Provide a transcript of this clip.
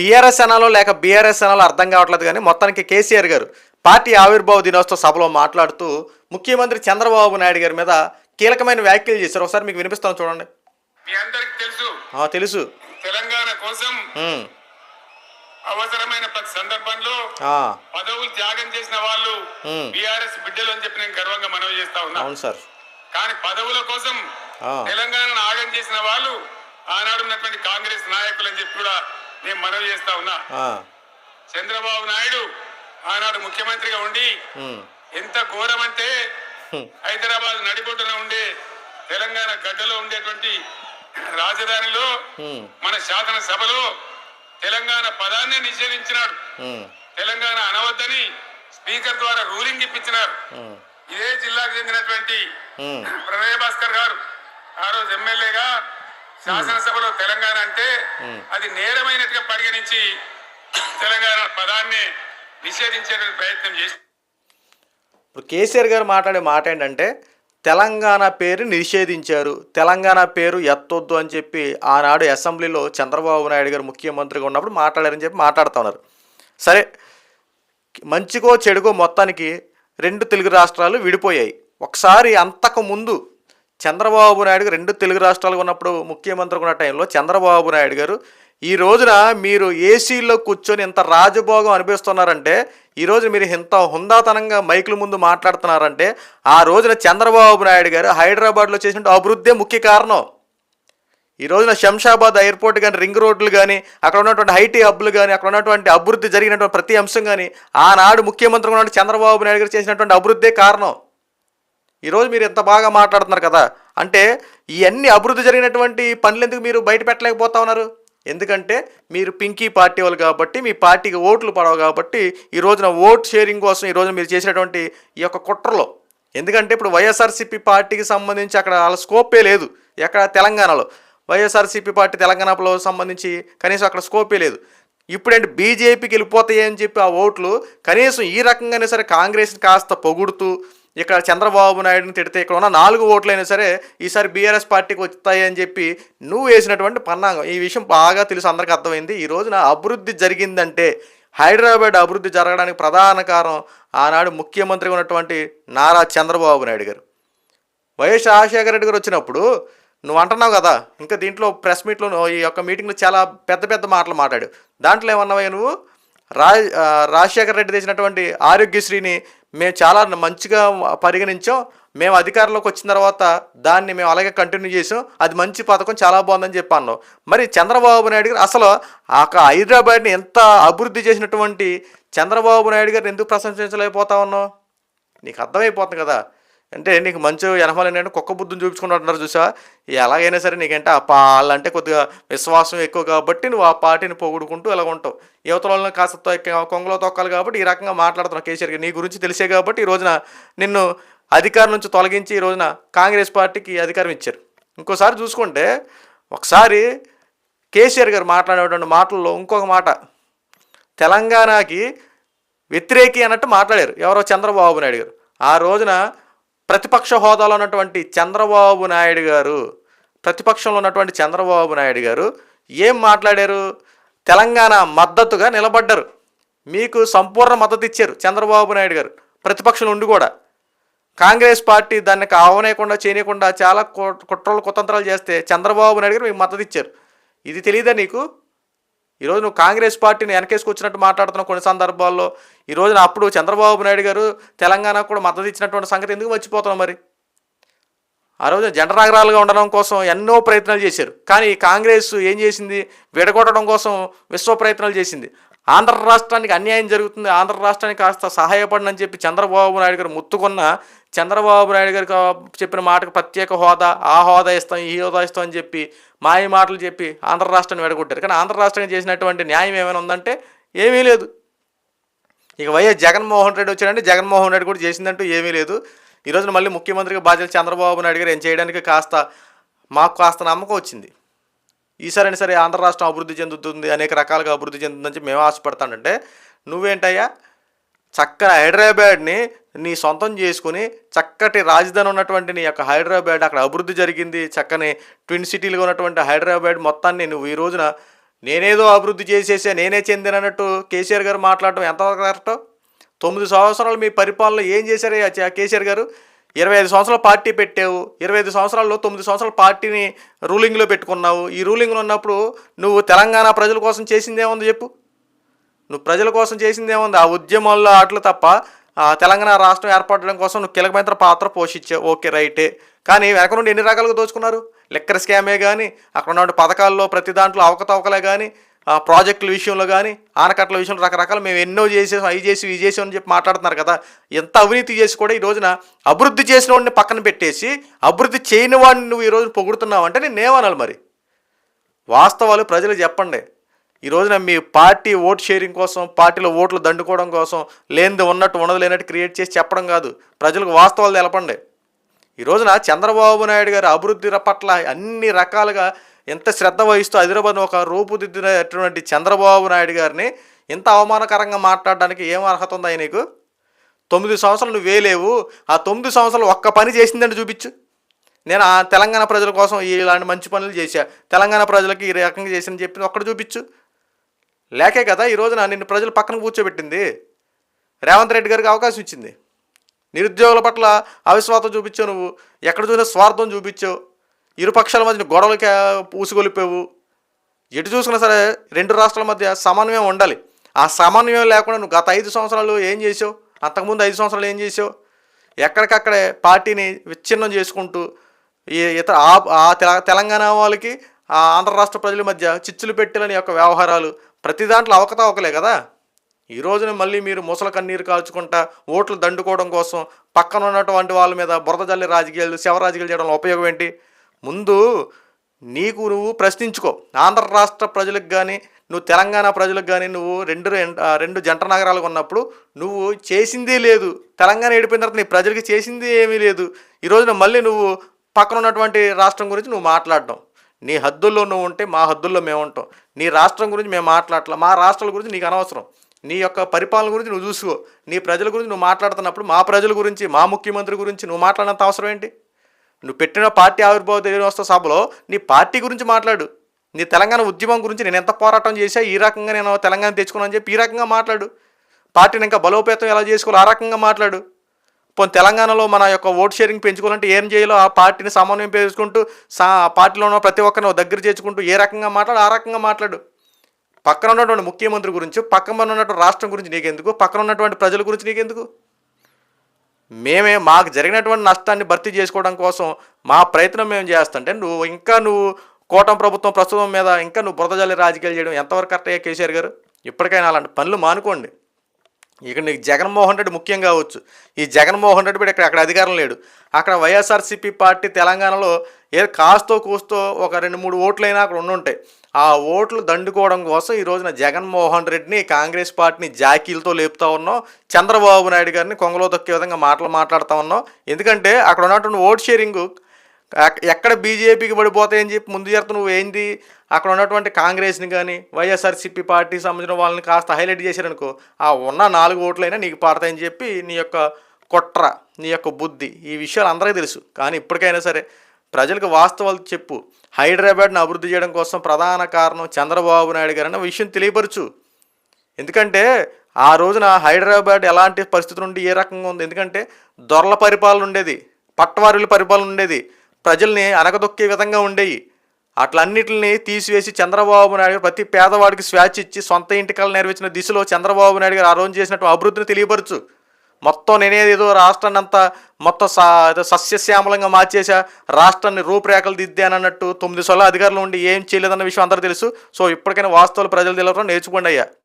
TRS అనాలో లేక BRS అనాలో అర్థం కావట్లేదు కానీ మొత్తానికి కేసీఆర్ గారు పార్టీ ఆవిర్భావ దినోత్సవ సభలో మాట్లాడుతూ ముఖ్యమంత్రి చంద్రబాబు నాయుడు గారి మీద కీలకమైన వ్యాఖ్యలు చేశారు. ఒకసారి మీకు వినిపిస్తాను చూడండి. తెలుసు. తెలంగాణ కోసం అవసరమైన ప్రతి సందర్భంలో ఆ, పదవులు త్యాగం చేసిన వాళ్ళు. బీఆర్ఎస్ బిడ్డలు అని చెప్పి నేను గర్వంగా మనవి చేస్తా ఉన్నా. అవును సార్. కానీ పదవుల కోసం. తెలంగాణను ఆగం చేసిన వాళ్ళు ఆనాడు ఉన్నటువంటి కాంగ్రెస్ నాయకులు అని చెప్పి కూడా నేను మనవి చేస్తా ఉన్నా. చంద్రబాబు నాయుడు ఆనాడు ముఖ్యమంత్రిగా ఉండి ఎంత ఘోరం అంటే. హైదరాబాద్ నడిబొట్టున ఉండే తెలంగాణ గడ్డలో ఉండేటువంటి రాజధానిలో మన శాసనసభలో తెలంగాణ పదాన్ని నిషేధించినాడు. తెలంగాణ అనవద్దని స్పీకర్ ద్వారా రూలింగ్ ఇప్పించినారు. ఇదే జిల్లాకు చెందినటువంటి ఉమ్, ప్రణయ్ భాస్కర్ గారు. ఆ రోజు ఎమ్మెల్యేగా శాసనసభలో తెలంగాణ అంటే అది నేరమైనట్టుగా పరిగణించి తెలంగాణ పదాన్ని నిషేధించేటువంటి ప్రయత్నం చేసి ఇప్పుడు కేసీఆర్ గారు మాట్లాడే మాట ఏంటంటే తెలంగాణ పేరు నిషేధించారు తెలంగాణ పేరు ఎత్తొద్దు అని చెప్పి ఆనాడు అసెంబ్లీలో చంద్రబాబు నాయుడు గారు ముఖ్యమంత్రిగా ఉన్నప్పుడు మాట్లాడారని చెప్పి మాట్లాడుతూ ఉన్నారు. సరే మంచికో చెడుకో మొత్తానికి రెండు తెలుగు రాష్ట్రాలు విడిపోయాయి. ఒకసారి అంతకు ముందు చంద్రబాబు నాయుడు గారు రెండు తెలుగు రాష్ట్రాలు ఉన్నప్పుడు ముఖ్యమంత్రి ఉన్న టైంలో చంద్రబాబు నాయుడు గారు ఈ రోజున మీరు ఏసీలో కూర్చొని ఇంత రాజభోగం అనిపిస్తున్నారంటే ఈ రోజు మీరు ఇంత హుందాతనంగా మైకుల ముందు మాట్లాడుతున్నారంటే ఆ రోజున చంద్రబాబు నాయుడు గారు హైదరాబాద్లో చేసిన అభివృద్ధే ముఖ్య కారణం. ఈ రోజున శంషాబాద్ ఎయిర్పోర్ట్ కానీ రింగ్ రోడ్లు కానీ అక్కడ ఉన్నటువంటి ఐటీ హబ్లు కానీ అక్కడ ఉన్నటువంటి అభివృద్ధి జరిగినటువంటి ప్రతి అంశం కానీ ఆనాడు ముఖ్యమంత్రి ఉన్నటువంటి చంద్రబాబు నాయుడు గారు చేసినటువంటి అభివృద్ధే కారణం. ఈరోజు మీరు ఎంత బాగా మాట్లాడుతున్నారు కదా? అంటే ఇవన్నీ అభివృద్ధి జరిగినటువంటి పనులు ఎందుకు మీరు బయట పెట్టలేకపోతా ఉన్నారు? ఎందుకంటే మీరు పింకీ పార్టీ వాళ్ళు కాబట్టి మీ పార్టీకి ఓట్లు పడవు కాబట్టి ఈ రోజున ఓట్ షేరింగ్ కోసం ఈ మీరు చేసినటువంటి ఈ యొక్క కుట్రలో. ఎందుకంటే ఇప్పుడు వైఎస్ఆర్సీపీ పార్టీకి సంబంధించి అక్కడ వాళ్ళ స్కోపే లేదు. ఎక్కడ? తెలంగాణలో. వైఎస్ఆర్సీపీ పార్టీ తెలంగాణలో సంబంధించి కనీసం అక్కడ స్కోపే లేదు. ఇప్పుడేంటి బీజేపీకి వెళ్ళిపోతాయి అని చెప్పి ఆ ఓట్లు కనీసం ఈ రకంగానే సరే కాంగ్రెస్ని కాస్త పొగుడుతూ ఇక్కడ చంద్రబాబు నాయుడుని తిడితే ఇక్కడ ఉన్న నాలుగు ఓట్లైనా సరే ఈసారి బీఆర్ఎస్ పార్టీకి వస్తాయి అని చెప్పి నువ్వు వేసినటువంటి పన్నాంగం. ఈ విషయం బాగా తెలుసు అందరికీ అర్థమైంది. ఈ రోజున అభివృద్ధి జరిగిందంటే హైదరాబాద్ అభివృద్ధి జరగడానికి ప్రధాన కారణం ఆనాడు ముఖ్యమంత్రిగా ఉన్నటువంటి నారా చంద్రబాబు నాయుడు గారు. వైఎస్ రాజశేఖర రెడ్డి గారు వచ్చినప్పుడు నువ్వు అంటున్నావు కదా ఇంకా దీంట్లో ప్రెస్ మీట్లో ఈ యొక్క మీటింగ్లో చాలా పెద్ద పెద్ద మాటలు మాట్లాడు. దాంట్లో ఏమన్నావా నువ్వు? రా రాజశేఖర రెడ్డి తెచ్చినటువంటి ఆరోగ్యశ్రీని మేము చాలా మంచిగా పరిగణించాం. మేము అధికారంలోకి వచ్చిన తర్వాత దాన్ని మేము అలాగే కంటిన్యూ చేసాం. అది మంచి పథకం చాలా బాగుందని చెప్పి అన్నావు. మరి చంద్రబాబు నాయుడు గారు అసలు ఆ హైదరాబాద్ని ఎంత అభివృద్ధి చేసినటువంటి చంద్రబాబు నాయుడు గారిని ఎందుకు ప్రశంసించలేకపోతా ఉన్నావు? నీకు అర్థమైపోతుంది కదా. అంటే నీకు మంచి ఎనభై ఏంటంటే కుక్క బుద్ధిని చూపించుకుంటున్నారు చూసా ఎలాగైనా సరే నీకంటే ఆ వాళ్ళంటే కొద్దిగా విశ్వాసం ఎక్కువ కాబట్టి నువ్వు ఆ పార్టీని పొగుడుకుంటూ ఇలా ఉంటావు. యువతల వాళ్ళని కాస్త కొంగలో తొక్కాలి కాబట్టి ఈ రకంగా మాట్లాడుతున్నావు కేసీఆర్ నీ గురించి తెలిసే కాబట్టి ఈ రోజున నిన్ను అధికారం నుంచి తొలగించి ఈ రోజున కాంగ్రెస్ పార్టీకి అధికారం ఇచ్చారు. ఇంకోసారి చూసుకుంటే ఒకసారి కేసీఆర్ గారు మాట్లాడేటువంటి మాటల్లో ఇంకొక మాట. తెలంగాణకి వ్యతిరేకి అన్నట్టు మాట్లాడారు. ఎవరో చంద్రబాబు నాయుడు గారు. ఆ రోజున ప్రతిపక్ష హోదాలో ఉన్నటువంటి చంద్రబాబు నాయుడు గారు ప్రతిపక్షంలో ఉన్నటువంటి చంద్రబాబు నాయుడు గారు ఏం మాట్లాడారు? తెలంగాణ మద్దతుగా నిలబడ్డారు. మీకు సంపూర్ణ మద్దతు ఇచ్చారు చంద్రబాబు నాయుడు గారు. ప్రతిపక్షంలో ఉండి కూడా. కాంగ్రెస్ పార్టీ దాన్ని కావనేయకుండా చేయనీయకుండా చాలా కుట్రలు కుతంత్రాలు చేస్తే చంద్రబాబు నాయుడు గారు మీకు మద్దతు ఇచ్చారు. ఇది తెలియదా నీకు? ఈరోజు నువ్వు కాంగ్రెస్ పార్టీని వెనకేసుకొచ్చినట్టు మాట్లాడుతున్న కొన్ని సందర్భాల్లో. ఈ రోజున అప్పుడు చంద్రబాబు నాయుడు గారు తెలంగాణకు కూడా మద్దతు ఇచ్చినటువంటి సంగతి ఎందుకు మర్చిపోతున్నావు మరి? ఆ రోజు జండరాగరాలుగా ఉండడం కోసం ఎన్నో ప్రయత్నాలు చేశారు. కానీ కాంగ్రెస్ ఏం చేసింది? విడగొట్టడం కోసం విశ్వ ప్రయత్నాలు చేసింది. ఆంధ్ర రాష్ట్రానికి అన్యాయం జరుగుతుంది ఆంధ్ర రాష్ట్రానికి కాస్త సహాయపడనని చెప్పి చంద్రబాబు నాయుడు గారు ముత్తుకున్న చంద్రబాబు నాయుడు గారికి చెప్పిన మాటకు ప్రత్యేక హోదా ఆ హోదా ఇస్తాం ఈ హోదా ఇస్తాం అని చెప్పి మాయ మాటలు చెప్పి ఆంధ్ర రాష్ట్రాన్ని వెడగొట్టారు. కానీ ఆంధ్ర రాష్ట్రానికి చేసినటువంటి న్యాయం ఏమైనా ఉందంటే ఏమీ లేదు. ఇక వైఎస్ జగన్మోహన్ రెడ్డి వచ్చాడంటే జగన్మోహన్ రెడ్డి కూడా చేసిందంటూ ఏమీ లేదు. ఈ మళ్ళీ ముఖ్యమంత్రిగా బాధ్యత చంద్రబాబు నాయుడు గారు ఏం చేయడానికి కాస్త మాకు కాస్త నమ్మకం వచ్చింది. ఈసారైనా సరే ఆంధ్ర రాష్ట్రం అభివృద్ధి చెందుతుంది అనేక రకాలుగా అభివృద్ధి చెందుతుందని చెప్పి మేము ఆశపడతానంటే నువ్వేంటయ్యా చక్కని హైదరాబాద్ని నీ సొంతం చేసుకుని చక్కటి రాజధాని ఉన్నటువంటి నీ యొక్క హైదరాబాద్ అక్కడ అభివృద్ధి జరిగింది చక్కని ట్విన్ సిటీలుగా ఉన్నటువంటి హైదరాబాద్ మొత్తాన్ని నువ్వు ఈ రోజున నేనేదో అభివృద్ధి చేసేసే నేనే చెందినట్టు కేసీఆర్ గారు మాట్లాడటం ఎంతవరకు కరెక్ట్? తొమ్మిది సంవత్సరాలు మీ పరిపాలన ఏం చేశారు కేసీఆర్ గారు? ఇరవై ఐదు సంవత్సరాలు పార్టీ పెట్టావు ఇరవై ఐదు సంవత్సరాల్లో తొమ్మిది సంవత్సరాల పార్టీని రూలింగ్లో పెట్టుకున్నావు. ఈ రూలింగ్లో ఉన్నప్పుడు నువ్వు తెలంగాణ ప్రజల కోసం చేసిందేముంది చెప్పు? నువ్వు ప్రజల కోసం చేసిందేముంది ఆ ఉద్యమాల్లో ఆటలు తప్ప ఆ తెలంగాణ రాష్ట్రం ఏర్పడడం కోసం నువ్వు కీలకమైన పాత్ర పోషించావు ఓకే రైటే. కానీ వెనక నుండి ఎన్ని రకాలుగా దోచుకున్నారు? లెక్కర్ స్కామే కానీ అక్కడ ఉన్న పథకాల్లో ప్రతి దాంట్లో అవకతవకలే కానీ ప్రాజెక్టుల విషయంలో కానీ ఆనకట్ల విషయంలో రకరకాలు మేము ఎన్నో చేసాం అవి చేసి ఇవి చేసాం అని చెప్పి మాట్లాడుతున్నారు కదా. ఎంత అవినీతి చేసి కూడా ఈ రోజున అభివృద్ధి చేసిన వాడిని పక్కన పెట్టేసి అభివృద్ధి చేయని వాడిని నువ్వు ఈ రోజు పొగుడుతున్నావు అంటే నేనేమనాలి మరి? వాస్తవాలు ప్రజలు చెప్పండి. ఈ రోజున మీ పార్టీ ఓట్ షేరింగ్ కోసం పార్టీలో ఓట్లు దండుకోవడం కోసం లేనిది ఉన్నట్టు ఉన్నది లేనట్టు క్రియేట్ చేసి చెప్పడం కాదు. ప్రజలకు వాస్తవాలు తెలపండి. ఈ రోజున చంద్రబాబు నాయుడు గారి అభివృద్ధి పట్ల అన్ని రకాలుగా ఎంత శ్రద్ధ వహిస్తూ హైదరాబాద్ను ఒక రూపుదిద్దినటువంటి చంద్రబాబు నాయుడు గారిని ఇంత అవమానకరంగా మాట్లాడడానికి ఏం అర్హత ఉందా నీకు తొమ్మిది సంవత్సరాలు నువ్వు వేలేవు ఆ తొమ్మిది సంవత్సరాలు ఒక్క పని చేసిందంటే చూపించు. నేను ఆ తెలంగాణ ప్రజల కోసం ఇలాంటి మంచి పనులు చేశా. తెలంగాణ ప్రజలకి ఈ రకంగా చేసిందని చెప్పి ఒక్కడ చూపించు. లేకే కదా ఈరోజున నిన్ను ప్రజలు పక్కన కూర్చోబెట్టింది. రేవంత్ రెడ్డి గారికి అవకాశం ఇచ్చింది. నిరుద్యోగుల పట్ల అవిశ్వాసం చూపించావు నువ్వు. ఎక్కడ చూసినా స్వార్థం చూపించావు. ఇరు పక్షాల మధ్య గొడవలకి పూసుకొలిపోవు ఎటు చూసుకున్నా సరే రెండు రాష్ట్రాల మధ్య సమన్వయం ఉండాలి. ఆ సమన్వయం లేకుండా నువ్వు గత ఐదు సంవత్సరాలు ఏం చేసావు? అంతకుముందు ఐదు సంవత్సరాలు ఏం చేసావు? ఎక్కడికక్కడే పార్టీని విచ్ఛిన్నం చేసుకుంటూ ఈ ఇతర ఆ- ఆ తెల- తెలంగాణ వాళ్ళకి ఆ ఆంధ్ర రాష్ట్ర ప్రజల మధ్య చిచ్చులు పెట్టాలని యొక్క వ్యవహారాలు ప్రతి దాంట్లో అవకతవకలే కదా? ఈ రోజున మళ్ళీ మీరు ముసల కన్నీరు కాల్చుకుంటా ఓట్లు దండుకోవడం కోసం పక్కన ఉన్నటువంటి వాళ్ళ మీద బురద జల్లి రాజకీయాలు శవ రాజకీయాలు చేయడంలో ఉపయోగం ఏంటి? ముందు నీకు నువ్వు ప్రశ్నించుకో. ఆంధ్ర రాష్ట్ర ప్రజలకు కానీ నువ్వు తెలంగాణ ప్రజలకు కానీ నువ్వు రెండు రెండు జంట నగరాలకు ఉన్నప్పుడు నువ్వు చేసిందే లేదు. తెలంగాణ ఏడిపోయిన తర్వాత నీ ప్రజలకి చేసింది ఏమీ లేదు. ఈ రోజున మళ్ళీ నువ్వు పక్కన ఉన్నటువంటి రాష్ట్రం గురించి నువ్వు మాట్లాడడం. నీ హద్దుల్లో నువ్వు ఉంటే మా హద్దుల్లో మేము ఉంటాం. నీ రాష్ట్రం గురించి మేము మాట్లాడట్లా. మా రాష్ట్రాల గురించి నీకు అనవసరం. నీ యొక్క పరిపాలన గురించి నువ్వు చూసుకో. నీ ప్రజల గురించి నువ్వు మాట్లాడుతున్నప్పుడు మా ప్రజల గురించి మా ముఖ్యమంత్రి గురించి నువ్వు మాట్లాడినంత అవసరం ఏంటి? నువ్వు పెట్టిన పార్టీ ఆవిర్భావ దినోత్సవ సభలో నీ పార్టీ గురించి మాట్లాడు. నీ తెలంగాణ ఉద్యమం గురించి నేను ఎంత పోరాటం చేశా ఈ రకంగా నేను తెలంగాణ తెచ్చుకున్నాను చెప్పి ఈ రకంగా మాట్లాడు. పార్టీని ఇంకా బలోపేతం ఎలా చేసుకోవాలో ఆ రకంగా మాట్లాడు. పోనీ తెలంగాణలో మన యొక్క ఓట్ షేరింగ్ పెంచుకోవాలంటే ఏం చేయాలో ఆ పార్టీని సమన్వయం పెంచుకుంటూ సా ఆ పార్టీలో ఉన్న ప్రతి ఒక్కరిని దగ్గర చేర్చుకుంటూ ఏ రకంగా మాట్లాడు ఆ రకంగా మాట్లాడు. పక్కన ఉన్నటువంటి ముఖ్యమంత్రి గురించి పక్కన ఉన్నటువంటి రాష్ట్రం గురించి నీకెందుకు? పక్కన ఉన్నటువంటి ప్రజల గురించి నీకెందుకు? మేమే మాకు జరిగినటువంటి నష్టాన్ని భర్తీ చేసుకోవడం కోసం మా ప్రయత్నం మేము చేస్తుంటే నువ్వు ఇంకా నువ్వు కూటమి ప్రభుత్వం ప్రస్తుతం మీద ఇంకా నువ్వు బురదజల్లి రాజకీయాలు చేయడం ఎంతవరకు కరెక్ట్ అయ్యా కేసీఆర్ గారు? ఇప్పటికైనా అలాంటి పనులు మానుకోండి. ఇక నీకు జగన్మోహన్ రెడ్డి ముఖ్యం కావచ్చు. ఈ జగన్మోహన్ రెడ్డి కూడా ఇక్కడ అక్కడ అధికారం లేడు. అక్కడ వైఎస్ఆర్సీపీ పార్టీ తెలంగాణలో ఏ కాస్తో కూస్తో ఒక రెండు మూడు ఓట్లైనా అక్కడ ఉండుంటాయి. ఆ ఓట్లు దండుకోవడం కోసం ఈ రోజున జగన్మోహన్ రెడ్డిని కాంగ్రెస్ పార్టీని జాకీలతో లేపుతా ఉన్నాం. చంద్రబాబు నాయుడు గారిని కొంగలో తొక్కే విధంగా మాటలు మాట్లాడుతూ ఉన్నాం. ఎందుకంటే అక్కడ ఉన్నటువంటి ఓట్ షేరింగ్ ఎక్కడ బీజేపీకి పడిపోతాయని చెప్పి ముందు చేరుతూ నువ్వు ఏంది? అక్కడ ఉన్నటువంటి కాంగ్రెస్ని కానీ వైఎస్ఆర్సీపీ పార్టీకి సంబంధించిన వాళ్ళని కాస్త హైలైట్ చేశారనుకో ఆ ఉన్న నాలుగు ఓట్లైనా నీకు పడతాయని చెప్పి నీ యొక్క కుట్ర నీ యొక్క బుద్ధి ఈ విషయాలు అందరికీ తెలుసు. కానీ ఇప్పటికైనా సరే ప్రజలకు వాస్తవాలు చెప్పు. హైదరాబాద్ను అభివృద్ధి చేయడం కోసం ప్రధాన కారణం చంద్రబాబు నాయుడు గారు అన్న విషయం తెలియపరచు. ఎందుకంటే ఆ రోజున హైదరాబాద్ ఎలాంటి పరిస్థితులు ఉండి ఏ రకంగా ఉంది? ఎందుకంటే దొరల పరిపాలన ఉండేది పట్టవారుల పరిపాలన ఉండేది ప్రజల్ని అనగదొక్కే విధంగా ఉండేవి అట్లన్నిటిని తీసివేసి చంద్రబాబు నాయుడు గారు ప్రతి పేదవాడికి స్వేచ్ఛ ఇచ్చి సొంత ఇంటికలు నెరవేర్చిన దిశలో చంద్రబాబు నాయుడు గారు ఆ రోజు చేసినట్టు అభివృద్ధిని తెలియపరచు. మొత్తం నేనేది ఏదో రాష్ట్రాన్ని అంతా మొత్తం సా ఏదో సస్యశ్యామలంగా మార్చేసా రాష్ట్రాన్ని రూపురేఖలు దిద్దానన్నట్టు తొమ్మిది సొల్ల అధికారులు ఉండి ఏం చేయలేదన్న విషయం అందరూ తెలుసు. సో ఇప్పటికైనా వాస్తవాలు ప్రజలు తెలవడం నేర్చుకోండి అయ్యా.